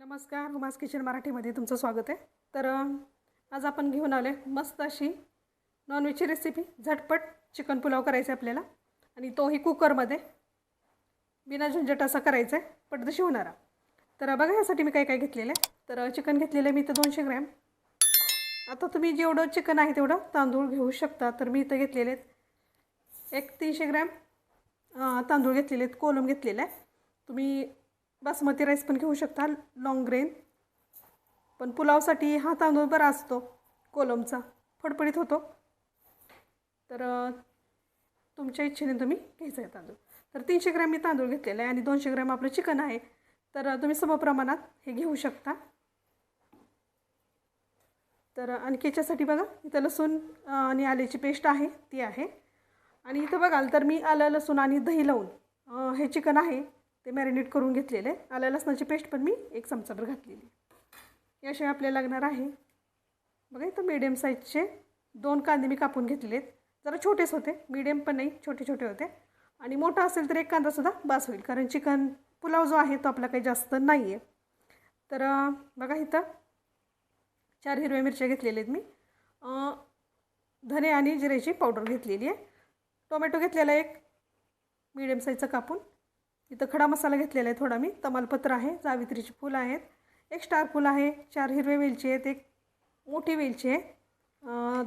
नमस्कार hummus kitchen मराठीमध्ये तुमचं स्वागत आहे. तर आज आपण घेऊन आलो आहे मस्त अशी नॉनव्हेजची रेसिपी झटपट चिकन पुलाव करायचा आहे आपल्याला आणि तोही कुकरमध्ये बिना झंझट असा करायचा आहे पटदशी होणारा तर बघा यासाठी मी काय काय घेतलेलं आहे. तर चिकन घेतलेलं आहे मी इथं दोनशे ग्रॅम. आता तुम्ही जेवढं चिकन आहे तेवढं तांदूळ घेऊ शकता. तर मी इथं घेतलेले आहेत एक तीनशे ग्रॅम तांदूळ घेतलेले आहेत कोलम घेतलेलं आहे. तुम्ही बासमती राईस पण घेऊ शकता लॉंग ग्रेन पण पुलावसाठी हा तांदूळ बरा असतो कोलमचा. फडफडीत होतो. तर तुमच्या इच्छेने तुम्ही घ्यायचा आहे तांदूळ. तर तीनशे ग्रॅम मी तांदूळ घेतलेला आहे आणि दोनशे ग्रॅम आपलं चिकन आहे. तर तुम्ही समप्रमाणात हे घेऊ शकता. तर आणखी याच्यासाठी बघा इथं लसूण आणि आल्याची पेस्ट आहे ती आहे. आणि इथं बघाल तर मी आलं लसूण आणि दही लावून हे चिकन आहे. ते मॅरिनेट करून घेतलेले. आहे आल्या लसणाची पेस्ट पण मी एक चमचाभर घातलेली. याशिवाय आपल्याला लागणार आहे बघा इथं मीडियम साईजचे दोन कांदे मी कापून घेतलेले आहेत जरा छोटेच होते मीडियम पण नाही छोटे छोटे होते. आणि मोठा असेल तर एक कांदासुद्धा बास होईल कारण चिकन पुलाव जो आहे तो आपला काही जास्त नाही आहे तर बघा इथं चार हिरव्या मिरच्या घेतलेल्या आहेत मी धने आणि जिऱ्याची पावडर घेतलेली आहे. टोमॅटो घेतलेला एक मीडियम साईजचा कापून. इथं खडा मसाला घेतलेला आहे थोडा मी. तमालपत्र आहे जावित्रीची फुलं आहेत एक स्टार फुल आहे चार हिरवे वेलची आहेत एक मोठी वेलची आहे.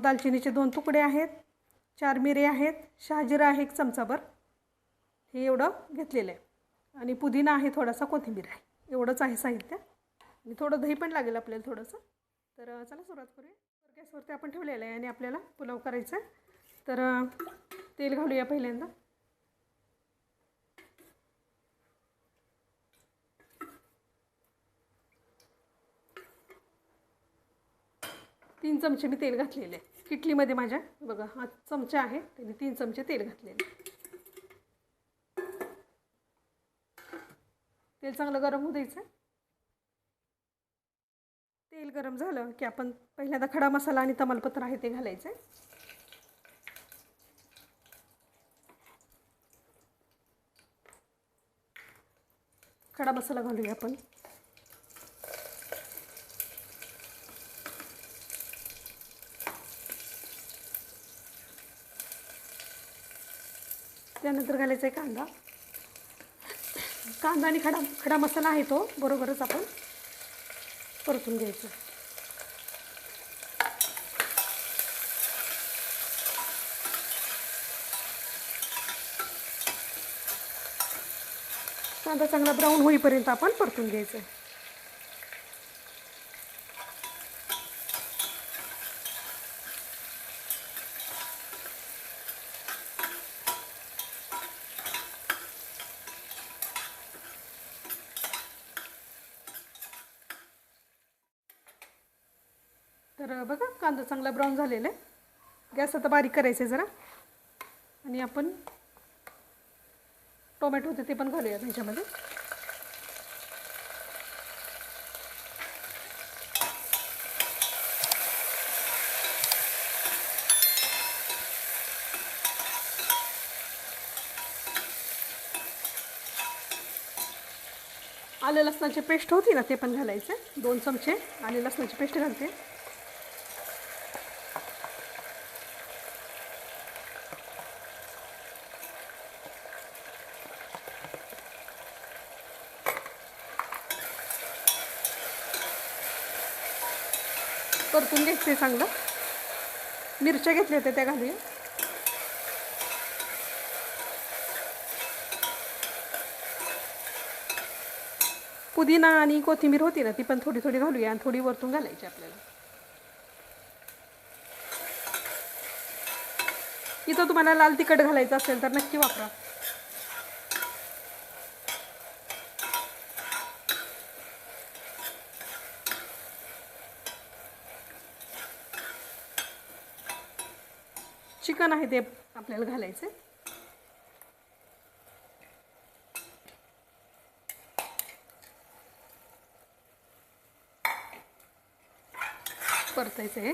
दालचिनीचे दोन तुकडे आहेत चार मिरे आहेत शहाजिरा आहे एक चमचाभर. हे एवढं घेतलेलं आहे. आणि पुदिना आहे थोडासा कोथिंबीर आहे. एवढंच आहे साहित्य. आणि थोडं दही पण लागेल आपल्याला थोडंसं. तर चला सुरुवात करूया. गॅसवरती आपण ठेवलेलं आहे आणि आपल्याला पुलाव करायचा आहे. तर तेल घालूया पहिल्यांदा. तीन चमचे मी तेल घातलेले. आहे किटलीमध्ये माझ्या बघा हा चमचा आहे त्याने तीन चमचे तेल घातलेले. तेल चांगलं गरम होऊ द्यायचं. तेल गरम झालं की आपण पहिल्यांदा खडा मसाला आणि तमालपत्र आहे ते घालायचं. आहे खडा मसाला घालूया आपण. त्यानंतर घालायचा आहे कांदा. कांदा आणि खडा खडा मसाला आहे तो बरोबरच आपण परतून घ्यायचं. कांदा चांगला ब्राऊन होईपर्यंत आपण परतून घ्यायचं आहे. तर बघा कांदा चांगला ब्राऊन झालेला आहे. गॅस आता बारीक करायचं आहे जरा. आणि आपण टोमॅटो होते ते पण घालूया ह्याच्यामध्ये. आलं लसणाची पेस्ट होती ना ते पण घालायचं दोन चमचे आले लसणाची पेस्ट घालते. परतून घ्यायचं चांगलं. मिरच्या घेतल्या होत्या त्या घालूया. पुदिना आणि कोथिंबीर होती ना ती पण थोडी थोडी घालूया आणि थोडी वरतून घालायची आपल्याला. इथं तुम्हाला लाल तिखट घालायचं असेल तर नक्की वापरा. चिकन आहे ते आपल्याला घालायचं परतायचं आहे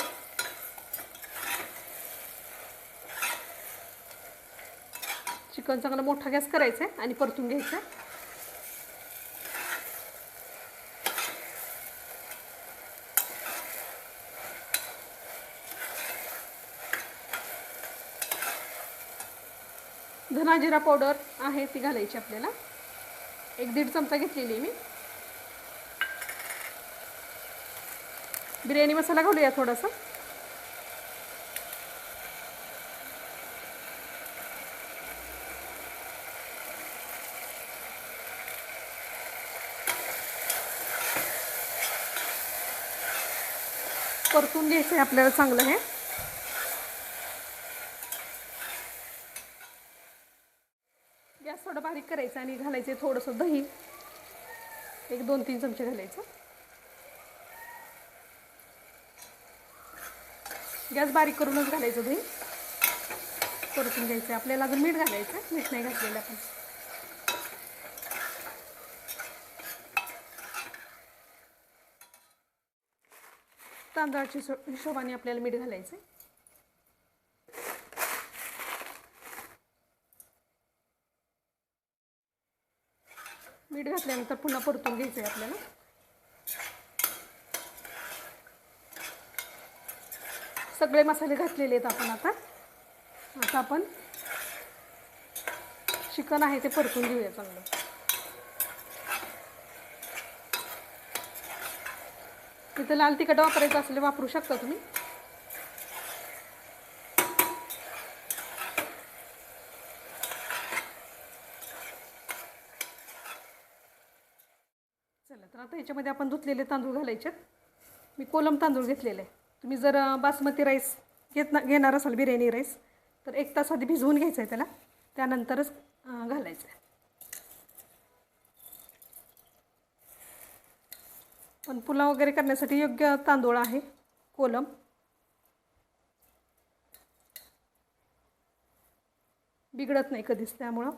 चिकन चांगला मोठा गॅस करायचा आहे आणि परतून घ्यायचं आहे धनाजिरा पावडर आहे ती घालायची आपल्याला. एक दीड चमचा घेतलेली आहे मी. बिर्याणी मसाला घालूया थोडासा. परतून घ्यायचं आहे आपल्याला चांगलं हे. गॅस थोडं बारीक करायचं आणि घालायचं थोडंसं दही. एक दोन तीन चमचे घालायचं. गॅस बारीक करूनच घालायचं दही. परतून घ्यायचं. आपल्याला अजून मीठ घालायचं. मीठ नाही घातलेलं आपण. तांदळाच्या हिशोबाने आपल्याला मीठ घालायचं मीठ घातल्यानंतर पुन्हा परतून घ्यायचं आहे आपल्याला. सगळे मसाले घातलेले आहेत आपण आता. आता आपण चिकन आहे ते परतून घेऊया चांगलं. इथं लाल तिखट वापरायचं असले वापरू शकता तुम्ही. याच्यामध्ये ह्याच्यामध्ये आपण धुतलेले तांदूळ घालायचे. मी कोलम तांदूळ घेतलेले. आहे तुम्ही जर बासमती राईस घेत ना घेणार असाल बिर्याणी राईस तर एक तास आधी भिजवून घ्यायचं आहे त्याला. त्यानंतरच घालायचं आहे पण पुलाव वगैरे करण्यासाठी योग्य तांदूळ आहे कोलम. बिघडत नाही कधीच त्यामुळं.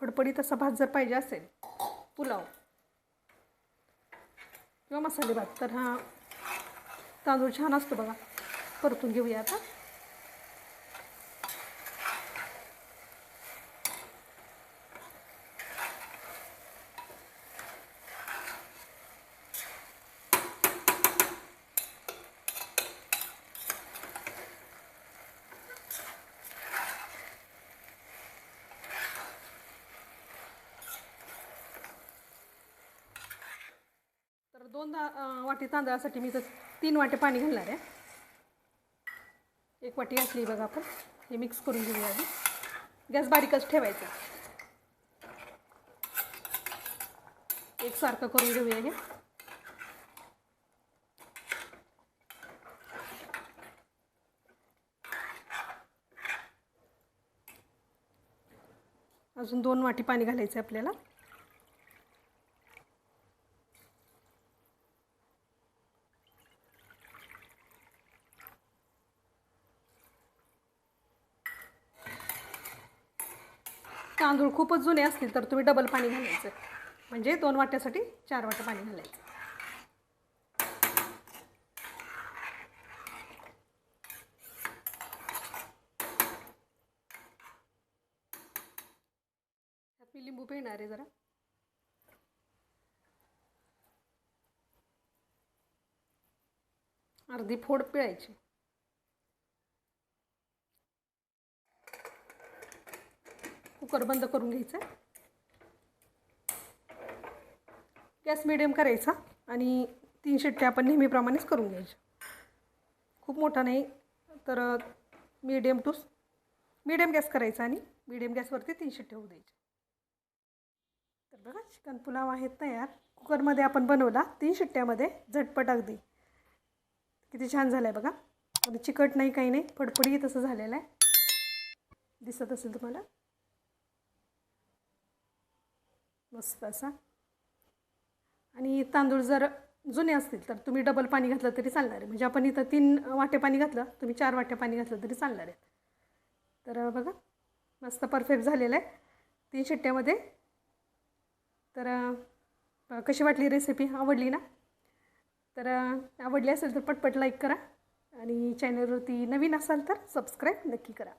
फडफडीत असा भात जर पाहिजे असेल पुलाव. किंवा मसाले भात तर हा तांदूळ छान असतो बघा. परतून घेऊया आता. दोन वाटी तांदळासाठी मी तर तीन वाटे पाणी घालणार आहे. एक वाटी घातली बघा आपण. हे मिक्स करून घेऊया आधी. गॅस बारीकच ठेवायचा. एकसारखं करून घेऊया हे. अजून दोन वाटी पाणी घालायचं आहे आपल्याला. तांदूळ खूपच जुने असतील तर तुम्ही डबल पाणी घालायचं. म्हणजे दोन वाट्यासाठी चार वाटं पाणी घालायचं. त्यात मी लिंबू पिळणार आहे जरा. अर्धी फोड पिळायची. कुकर बंद करून घ्यायचा. गॅस मिडियम करायचा आणि तीन शिट्ट्या आपण नेहमीप्रमाणेच करून घ्यायच्या. खूप मोठा नाही तर मीडियम टू मीडियम गॅस करायचा आणि मीडियम गॅसवरती तीन शिट्ट्या होऊ द्यायच्या. तर बघा चिकन पुलाव आहेत तयार. कुकरमध्ये आपण बनवला तीन शिट्ट्यामध्ये झटपट अगदी. किती छान झालं आहे बघा. आणि चिकट नाही काही नाही. फडफडी तसं झालेलं आहे. दिसत असेल तुम्हाला? मस्त असा. आणि तांदूळ जर जुने असतील तर तुम्ही डबल पाणी घातलं तरी चालणार आहे. म्हणजे आपण इथं तीन वाटे पाणी घातलं तुम्ही चार वाटे पाणी घातलं तरी चालणार आहे. तर बघा मस्त परफेक्ट झालेलं आहे. तीन शिट्ट्यामध्ये. तर कशी वाटली रेसिपी आवडली ना? तर आवडली असेल तर पटपट लाईक करा. आणि चॅनलवरती नवीन असाल तर सबस्क्राईब नक्की करा.